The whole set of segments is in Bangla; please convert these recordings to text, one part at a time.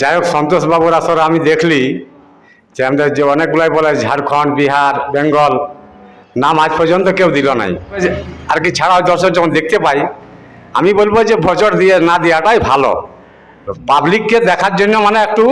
যাই হোক সন্তোষবাবুর আসরে আমি দেখলি যে আমাদের যে অনেকগুলাই বলে ঝাড়খণ্ড, বিহার, বেঙ্গল, নাম আজ পর্যন্ত কেউ দিল নাই। আর কি ছাড়াও দর্শক যখন দেখতে পাই, আমি বলব যে বছর দিয়ে না দেওয়াটাই ভালো। পাবলিককে দেখার জন্য মানে একটু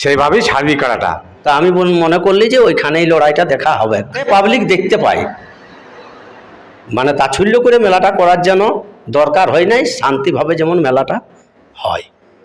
সেইভাবেই ছাড়বি করাটা। তা আমি মনে করলি যে ওইখানেই লড়াইটা দেখা হবে। পাবলিক দেখতে পায়। মানে তাচ্ছল্য করে মেলাটা করার যেন দরকার হয় নাই, শান্তিভাবে যেমন মেলাটা হয়।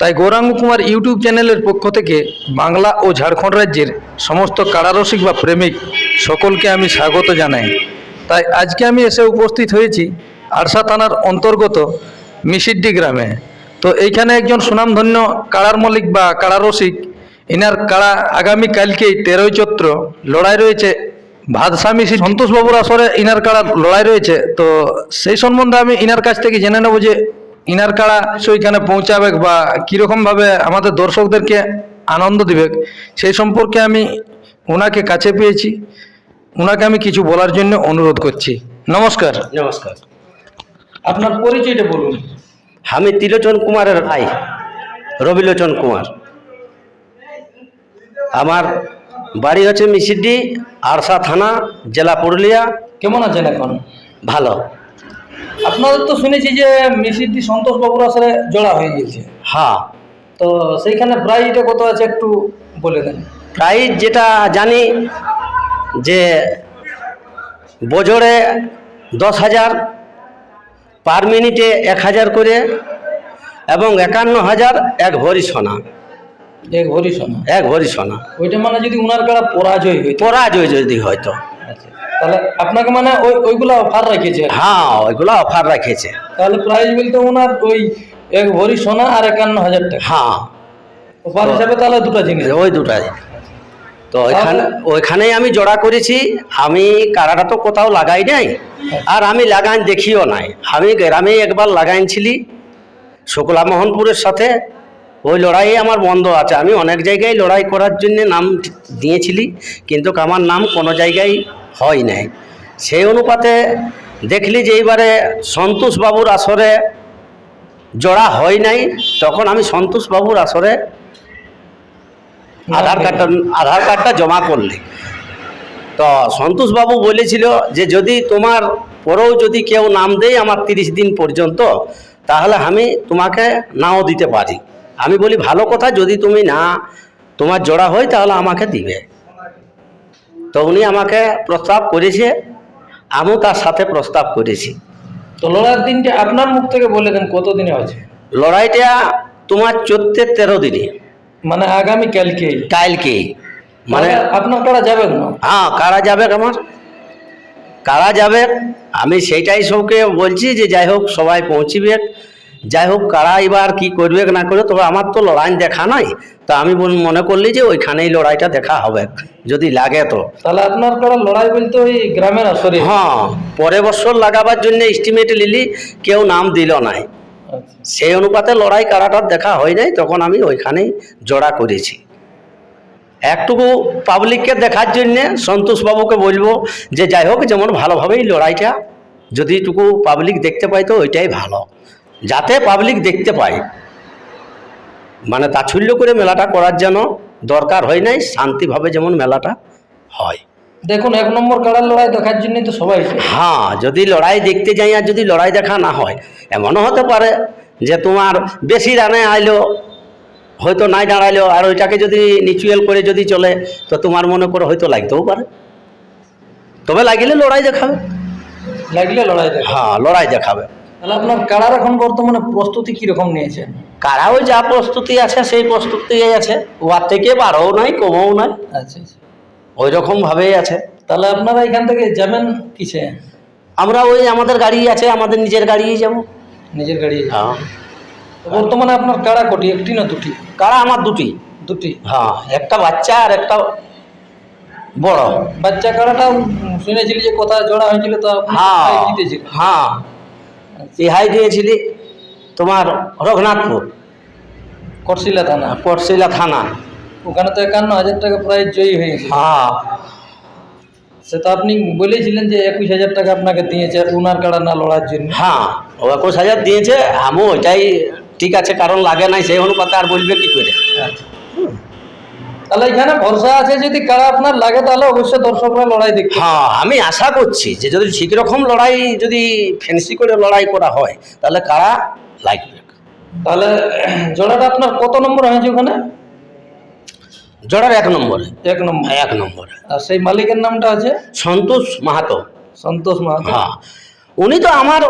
তাই গৌরাঙ্গ কুমার ইউটিউব চ্যানেলের পক্ষ থেকে বাংলা ও ঝাড়খণ্ড রাজ্যের সমস্ত কারারসিক বা প্রেমিক সকলকে আমি স্বাগত জানাই। তাই আজকে আমি এসে উপস্থিত হয়েছি আরসা থানার অন্তর্গত মিসিড্ডি গ্রামে। তো এইখানে একজন সুনামধন্য কাড়ার মল্লিক বা কাড়ারসিক এনার কাড়া আগামী কালকেই তেরোই চৈত্র লড়াই রয়েছে। ভাদস্বামী শ্রী সন্তোষবাবুর আসরে ইনার কাড়া লড়াই রয়েছে। তো সেই সম্বন্ধে আমি ইনার কাছ থেকে জেনে নেব যে ইনার কাড়া সেইখানে পৌঁছাবে বা কীরকমভাবে আমাদের দর্শকদেরকে আনন্দ দিবে সেই সম্পর্কে আমি ওনাকে কাছে পেয়েছি। ওনাকে আমি কিছু বলার জন্য অনুরোধ করছি। নমস্কার। নমস্কার। আপনার পরিচয়টা বলুন। আমি ত্রিলোচন কুমারের ভাই রবিলোচন কুমার। আমার বাড়ি হচ্ছে মিসিডি আরসা থানা জেলা পুরুলিয়া। কেমন আছেন এখন? ভালো। আপনাদের তো শুনেছি যে মিসিডি সন্তোষবাবুর আসরে জোড়া হয়ে গিয়েছে। হ্যাঁ। তো সেইখানে প্রাইজটা কত আছে একটু বলে দেন। প্রাইজ যেটা জানি যে বছরে দশ হাজার পার মিনিটে এক হাজার করে এবং একান্ন হাজার এক ভরি সোনা এক ভরি সোনা এক ভরি সোনা ওইটা মানে যদি উনার কাড়া পরাজয় হইতো পরাজয় যদি হয়তো আচ্ছা। তাহলে আপনাকে মানে ওই ওইগুলো অফার রেখেছে? হ্যাঁ ওইগুলো অফার রেখেছে। তাহলে প্রাইস বলতে ওনার ওই এক ভরি সোনা আর একান্ন হাজার টাকা। হ্যাঁ। অফার হিসাবে তাহলে দুটো জিনিস। ওই দুটাই। তো ওইখানে ওইখানেই আমি জোড়া করেছি। আমি কারাটা তো কোথাও লাগাই নাই। আর আমি লাগাই দেখিও নাই। আমি গ্রামে একবার লাগাইছিলি শুক্লা মোহনপুরের সাথে। ওই লড়াই আমার বন্ধ আছে। আমি অনেক জায়গায় লড়াই করার জন্য নাম দিয়েছিলি কিন্তু আমার নাম কোনো জায়গায় হয় নাই। সেই অনুপাতে দেখলি যে এইবারে সন্তোষবাবুর আসরে জোড়া হয় নাই তখন আমি সন্তোষবাবুর আসরে আধার কার্ডটা আধার কার্ডটা জমা করলি। তো সন্তোষবাবু বলেছিল যে যদি তোমার পরেও যদি কেউ নাম দেয় আমার তিরিশ দিন পর্যন্ত তাহলে আমি তোমাকে নাও দিতে পারি। আমি বলি ভালো কথা যদি তুমি না তোমার জোড়া হয় তাহলে আমাকে দিবে। তো উনি আমাকে প্রস্তাব করেছে আমিও তার সাথে প্রস্তাব করেছি। তো লড়াইয়ের দিনটা আপনার মুখ থেকে বলে দেন কত দিনে আছে লড়াইটা তোমার চোদ্দের তেরো দিনে। মানে আগামী কালকেই? কালকেই। মানে আপনার কাড়া যাবে না হ্যাঁ কারা যাবে আমার? কারা যাবে? আমি সেইটাই সবকে বলছি যে যাই হোক সবাই পৌঁছিবে। যাই হোক কারা এবার কি করবে না করবে তবে আমার তো লড়াই দেখা নাই। তো আমি মনে করলি যে ওইখানেই লড়াইটা দেখা হবে যদি লাগে তো। তাহলে আপনার কাড়া লড়াই বলতে ওই গ্রামের আসরে? হ্যাঁ পরের বছর লাগাবার জন্য এস্টিমেট নিলি কেউ নাম দিল নাই। আচ্ছা। সেই অনুপাতে লড়াই কারাটার দেখা হয় নাই তখন আমি ওইখানেই জোড়া করেছি। একটুকু পাবলিককে দেখার জন্যে সন্তোষবাবুকে বলব যে যাই হোক যেমন ভালোভাবেই লড়াইটা যদি টুকু পাবলিক দেখতে পাই তো ওইটাই ভালো। যাতে পাবলিক দেখতে পায়। মানে তাচ্ছল্য করে মেলাটা করার যেন দরকার হয় নাই শান্তিভাবে যেমন মেলাটা হয়। দেখুন এক নম্বর কাড়ার লড়াই দেখার জন্যই তো সবাই হ্যাঁ যদি লড়াই দেখতে যাই আর যদি লড়াই দেখা না হয় এমনও হতে পারে যে তোমার বেশি রানে আইলো হয়তো নাই দাঁড়াইলো আর ওইটাকে যদি নিচুয়াল করে যদি চলে তো তোমার মনে করে হয়তো লাগতেও পারে। তবে লাগিলে লড়াই দেখাবে। লাগলে লড়াই হ্যাঁ লড়াই দেখাবে। তাহলে আপনার কাড়ার এখন বর্তমানে প্রস্তুতি কীরকম নিয়েছেন কারাও যা প্রস্তুতি আছে সেই প্রস্তুতি আছে। ওয়ার থেকে বাড়ও নাই কমও নাই। আচ্ছা আচ্ছা। ওই রকম ভাবেই আছে। তাহলে আপনারা এখান থেকে যাবেন কিসে? আমরা ওই আমাদের গাড়ি আছে আমাদের নিজের গাড়িই যাব। নিজের গাড়ি হ্যাঁ। বর্তমানে আপনার কাড়া কোটি? একটি না দুটি? কারা আমার দুটি। দুটি? হ্যাঁ একটা বাচ্চা আর একটা বড়। বাচ্চা কাড়াটা শুনেছিলি যে কোথায় জোড়া হয়েছিল তো হ্যাঁ হ্যাঁ। ইহাই দিয়েছিলি তোমার রঘুনাথপুর। করশিলা থানা। পটশিলা থানা। ওখানে তো একান্ন হাজার টাকা প্রায় জয়ী হয়ে গেছে হ্যাঁ। সে তো আপনি বলেছিলেন যে একুশ হাজার টাকা আপনাকে দিয়েছে উনার কাড়া না লড়ার জন্য। হ্যাঁ ও একুশ হাজার দিয়েছে আমি ওইটাই ঠিক আছে কারণ লাগে নাই সেই অনুপাতে আর বলবে কি করে? তাহলে এখানে ভরসা আছে যদি কাড়া আপনার লাগে তাহলে অবশ্যই দর্শকরা লড়াই দেখবে। হ্যাঁ আমি আশা করছি যে যদি ঠিক রকম লড়াই যদি ফ্যান্সি করে লড়াই করা হয় তাহলে কারা লাগবে তাহলে জোড়াটা আপনার কত নম্বর হয়েছে ওখানে? জড়ার এক নম্বরে। এক নম্বর। এক নম্বরে। আর সেই মালিকের নামটা আছে? সন্তোষ মাহাতো। সন্তোষ মাহাতো। হ্যাঁ উনি তো আমার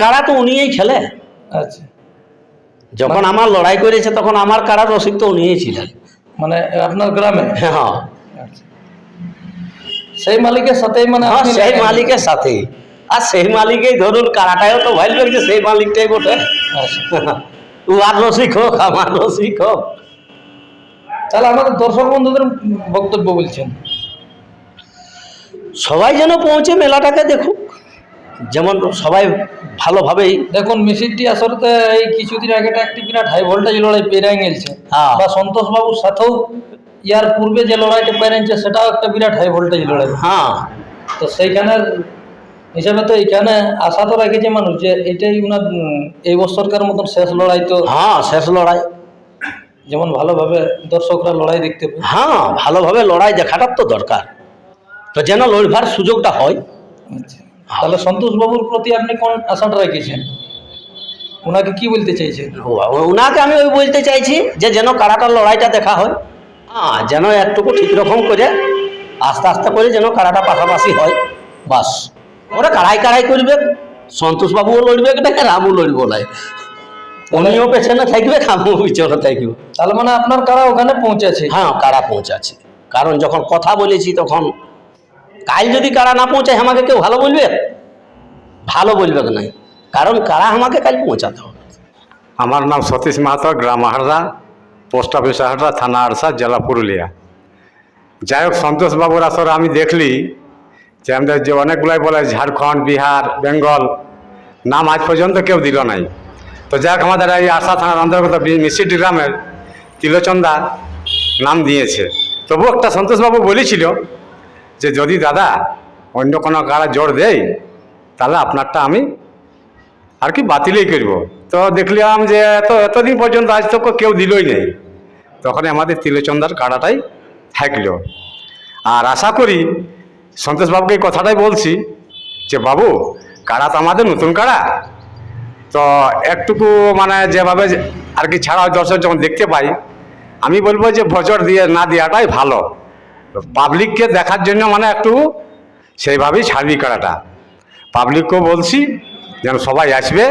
কারা তো উনিই খেলে। আচ্ছা। যখন আমার লড়াই করেছে তখন আমার কারা রসিক তো উনিই ছিলেন। মানে আপনার গ্রামে? হ্যাঁ। আচ্ছা। সেই মালিকের সাথেই মানে হ্যাঁ সেই মালিকের সাথেই। আর সেই মালিকেই ধরুন কারাটাও তো ভাই লাগছে সেই মালিকটাই বটে। আচ্ছা। ও আর রসিক হোক আমার রসিক হোক। তাহলে আমাদের দর্শক বন্ধুদের বক্তব্য বলছেন। সবাই যেন পৌঁছে মেলাটাকে দেখুক। যেমন সবাই ভালোভাবেই দেখুন মিছিলটি আসলে এই কিছুদিন আগে একটা বিরাট হাই ভোল্টেজ লড়াই পেরাই গেছে। হ্যাঁ। বা সন্তোষ বাবুর সাথেও ইয়ার পূর্বে যে লড়াইটা পেরেছে সেটাও একটা বিরাট হাই ভোল্টেজ লড়াই। হ্যাঁ। তো সেইখানের হিসাবে তো এইখানে আশা তো রেখেছে মানুষ যে এটাই উনার এই বছরকার মতন শেষ লড়াই তো। হ্যাঁ শেষ লড়াই। যেমন ভালোভাবে দর্শকরা লড়াই দেখতে পায়। হ্যাঁ ভালোভাবে লড়াই দেখাটার তো দরকার। তো যেন লড়বার সুযোগটা হয়। আচ্ছা। তাহলে সন্তোষ বাবুর প্রতি আপনি কোন আশাটা রেখেছেন? ওনাকে কি বলতে চাইছেন? ওনাকে আমি ওই বলতে চাইছি যে যেন কারাটার লড়াইটা দেখা হয়। হ্যাঁ যেন একটুকু ঠিক রকম করে আস্তে আস্তে করে যেন কারাটা পাশাপাশি হয়। বাস। ওরা কারাই কারাই করবে সন্তোষবাবুও লড়বে না রামও লড়ব নাই উনিও পেছনে থাকবে আমিও পিছনে থাকবে। তাহলে মানে আপনার কারা ওখানে পৌঁছেছে? হ্যাঁ কারা পৌঁছাচ্ছে কারণ যখন কথা বলেছি তখন কাল যদি কারা না পৌঁছায়, আমাকে কেউ ভালো বলবে? ভালো বলবে নাই। কারণ কারা আমাকে কাল পৌঁছাতে হবে? আমার নাম সতীশ মাহাতো, গ্রাম আহারদা পোস্ট অফিস আহারদা থানা আরসা জেলা পুরুলিয়া। যাই হোক, সন্তোষবাবুর আসরে আমি দেখলি যে আমাদের যে অনেকগুলাই বলে ঝাড়খণ্ড, বিহার, বেঙ্গল, নাম আজ পর্যন্ত কেউ দিল নাই। তো যাই হোক, আমাদের এই আশা থানার অন্তর্গত মিষ্টি গ্রামের তিলোচন্দা নাম দিয়েছে। তবু একটা সন্তোষবাবু বলেছিল যে যদি দাদা অন্য কোনো কারা জোর দেয়, তাহলে আপনারটা আমি আর কি বাতিলই করব। তো দেখলাম যে এত, এতদিন পর্যন্ত আজ তো কেউ দিলই নেই। তখন আমাদের তিলচন্দার কাড়াটাই থাকল আর আশা করি সন্তোষবাবুকে এই কথাটাই বলছি যে, বাবু, কাড়া তো আমাদের নতুন কাড়া। তো একটুকু মানে যেভাবে আর কি ছাড়া দর্শক যখন দেখতে পাই, আমি বলব যে বছর দিয়ে না দেওয়াটাই ভালো। পাবলিককে দেখার জন্য মানে একটু সেইভাবেই ছাড়বি কাড়াটা পাবলিককেও বলছি যেন সবাই আসবে,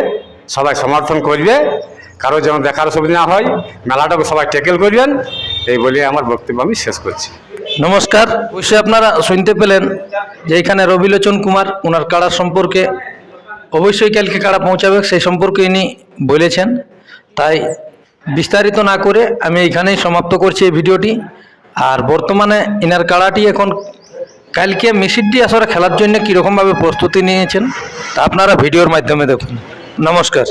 সবাই সমর্থন করবে, কারও যেন দেখার অসুবিধা না হয় মেলাটাকে সবাই টেকেল করবেন, এই বলে আমার বক্তব্য আমি শেষ করছি। নমস্কার। অবশ্যই আপনারা শুনতে পেলেন যে এখানে রবিলোচন কুমার ওনার কাড়া সম্পর্কে। অবশ্যই কালকে কাড়া পৌঁছাবে, সেই সম্পর্কে ইনি বলেছেন। তাই বিস্তারিত না করে আমি এখানেই সমাপ্ত করছি এই ভিডিওটি। আর বর্তমানে ইনার কাড়াটি এখন কালকে মিসিডি আসলে খেলার জন্য কীরকমভাবে প্রস্তুতি নিয়েছেন তা আপনারা ভিডিওর মাধ্যমে দেখুন। নমস্কার।